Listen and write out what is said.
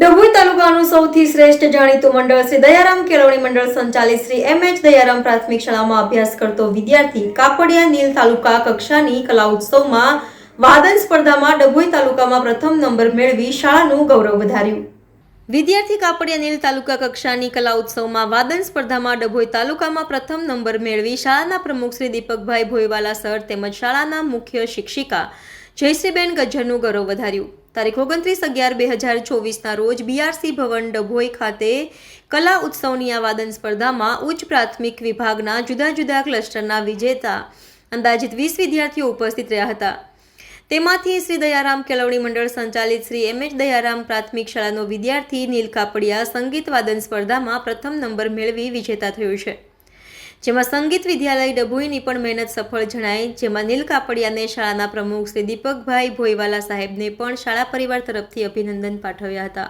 તાલુકાનું સૌથી શ્રેષ્ઠ જાણીતું મંડળ શ્રી દયારામ કેળવણી મંડળ સંચાલિત શ્રી એમ એચ દયારામ પ્રાથમિક શાળામાં અભ્યાસ કરતો વિદ્યાર્થી કાપડિયા નીલ તાલુકા કક્ષાની કલા ઉત્સવમાં વાદન સ્પર્ધામાં ડભોઈ તાલુકામાં પ્રથમ નંબર મેળવી શાળાનું ગૌરવ વધાર્યું. વિદ્યાર્થી કાપડિયા નીલ તાલુકા કક્ષાની કલા ઉત્સવમાં વાદન સ્પર્ધામાં ડભોઈ તાલુકામાં પ્રથમ નંબર મેળવી શાળાના પ્રમુખ શ્રી દીપકભાઈ ભોયવાલા સર તેમજ શાળાના મુખ્ય શિક્ષિકા જયશ્રીબેન ગજ્જરનું ગૌરવ વધાર્યું. તારીખ ઓગણત્રીસ અગિયાર બે હજાર ચોવીસના રોજ બીઆરસી ભવન ડભોઈ ખાતે કલા ઉત્સવની આ વાદન સ્પર્ધામાં ઉચ્ચ પ્રાથમિક વિભાગના જુદા જુદા ક્લસ્ટરના વિજેતા અંદાજિત વીસ વિદ્યાર્થીઓ ઉપસ્થિત રહ્યા હતા. તેમાંથી શ્રી દયારામ કેળવણી મંડળ સંચાલિત શ્રી એમ એચ દયારામ પ્રાથમિક શાળાનો વિદ્યાર્થી નીલ કાપડિયા સંગીત વાદન સ્પર્ધામાં પ્રથમ નંબર મેળવી વિજેતા થયો છે. જેમાં સંગીત વિદ્યાલય ડભોઈની પણ મહેનત સફળ જણાઈ જેમાં નીલ કાપડિયાને શાળાના પ્રમુખ શ્રી દીપકભાઈ ભોયવાલા સાહેબને પણ શાળા પરિવાર તરફથી અભિનંદન પાઠવ્યા હતા.